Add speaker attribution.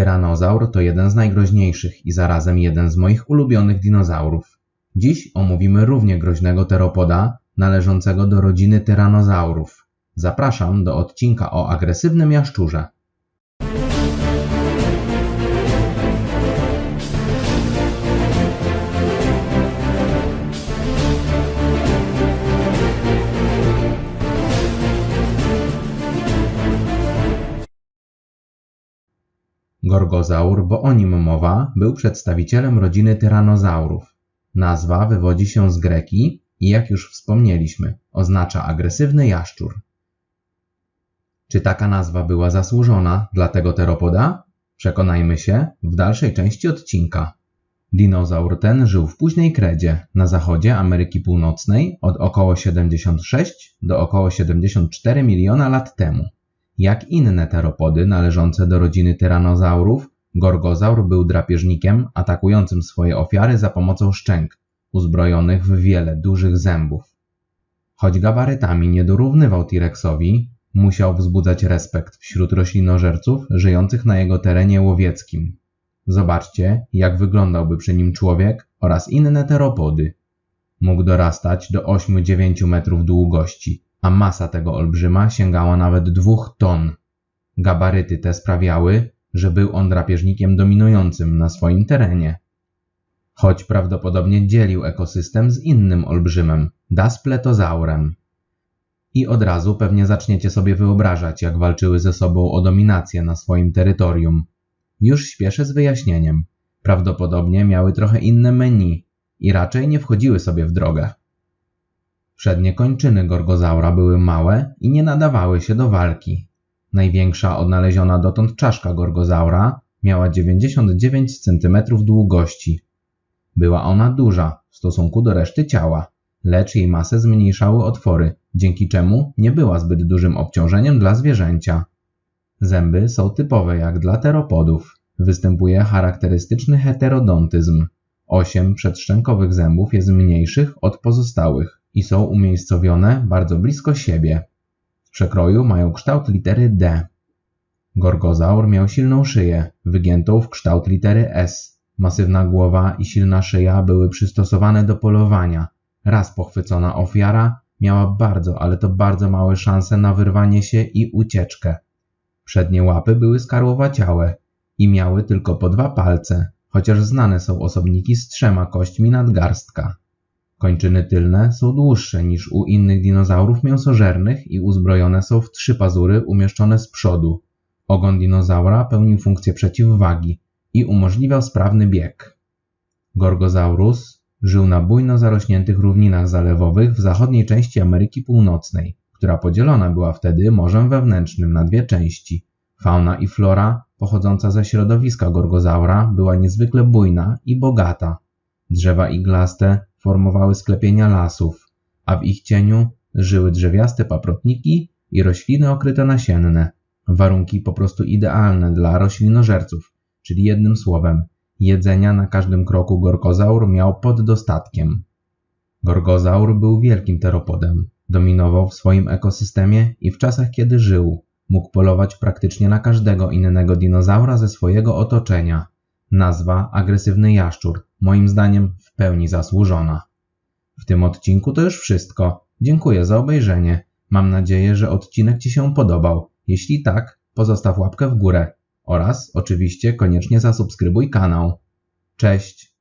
Speaker 1: Tyranozaur to jeden z najgroźniejszych i zarazem jeden z moich ulubionych dinozaurów. Dziś omówimy równie groźnego teropoda należącego do rodziny tyranozaurów. Zapraszam do odcinka o agresywnym jaszczurze. Gorgozaur, bo o nim mowa, był przedstawicielem rodziny tyranozaurów. Nazwa wywodzi się z greki i jak już wspomnieliśmy, oznacza agresywny jaszczur. Czy taka nazwa była zasłużona dla tego teropoda? Przekonajmy się w dalszej części odcinka. Dinozaur ten żył w późnej kredzie na zachodzie Ameryki Północnej od około 76 do około 74 miliona lat temu. Jak inne teropody należące do rodziny tyranozaurów, gorgozaur był drapieżnikiem atakującym swoje ofiary za pomocą szczęk, uzbrojonych w wiele dużych zębów. Choć gabarytami nie dorównywał T-Rexowi, musiał wzbudzać respekt wśród roślinożerców żyjących na jego terenie łowieckim. Zobaczcie, jak wyglądałby przy nim człowiek oraz inne teropody. Mógł dorastać do 8-9 metrów długości, a masa tego olbrzyma sięgała nawet dwóch ton. Gabaryty te sprawiały, że był on drapieżnikiem dominującym na swoim terenie. Choć prawdopodobnie dzielił ekosystem z innym olbrzymem, Daspletozaurem. I od razu pewnie zaczniecie sobie wyobrażać, jak walczyły ze sobą o dominację na swoim terytorium. Już śpieszę z wyjaśnieniem. Prawdopodobnie miały trochę inne menu i raczej nie wchodziły sobie w drogę. Przednie kończyny gorgozaura były małe i nie nadawały się do walki. Największa odnaleziona dotąd czaszka gorgozaura miała 99 cm długości. Była ona duża w stosunku do reszty ciała, lecz jej masę zmniejszały otwory, dzięki czemu nie była zbyt dużym obciążeniem dla zwierzęcia. Zęby są typowe jak dla teropodów. Występuje charakterystyczny heterodontyzm. Osiem przedszczękowych zębów jest mniejszych od pozostałych i są umiejscowione bardzo blisko siebie. W przekroju mają kształt litery D. Gorgozaur miał silną szyję, wygiętą w kształt litery S. Masywna głowa i silna szyja były przystosowane do polowania. Raz pochwycona ofiara miała bardzo, ale to bardzo małe szanse na wyrwanie się i ucieczkę. Przednie łapy były skarłowaciałe i miały tylko po dwa palce, chociaż znane są osobniki z trzema kośćmi nadgarstka. Kończyny tylne są dłuższe niż u innych dinozaurów mięsożernych i uzbrojone są w trzy pazury umieszczone z przodu. Ogon dinozaura pełnił funkcję przeciwwagi i umożliwiał sprawny bieg. Gorgozaurus żył na bujno zarośniętych równinach zalewowych w zachodniej części Ameryki Północnej, która podzielona była wtedy morzem wewnętrznym na dwie części. Fauna i flora pochodząca ze środowiska gorgozaura była niezwykle bujna i bogata. Drzewa iglaste formowały sklepienia lasów, a w ich cieniu żyły drzewiaste paprotniki i rośliny okryte nasienne. Warunki po prostu idealne dla roślinożerców, czyli jednym słowem, jedzenia na każdym kroku gorgozaur miał pod dostatkiem. Gorgozaur był wielkim teropodem, dominował w swoim ekosystemie i w czasach kiedy żył, mógł polować praktycznie na każdego innego dinozaura ze swojego otoczenia. Nazwa agresywny jaszczur, moim zdaniem pełni zasłużona. W tym odcinku to już wszystko. Dziękuję za obejrzenie. Mam nadzieję, że odcinek Ci się podobał. Jeśli tak, pozostaw łapkę w górę oraz oczywiście koniecznie zasubskrybuj kanał. Cześć!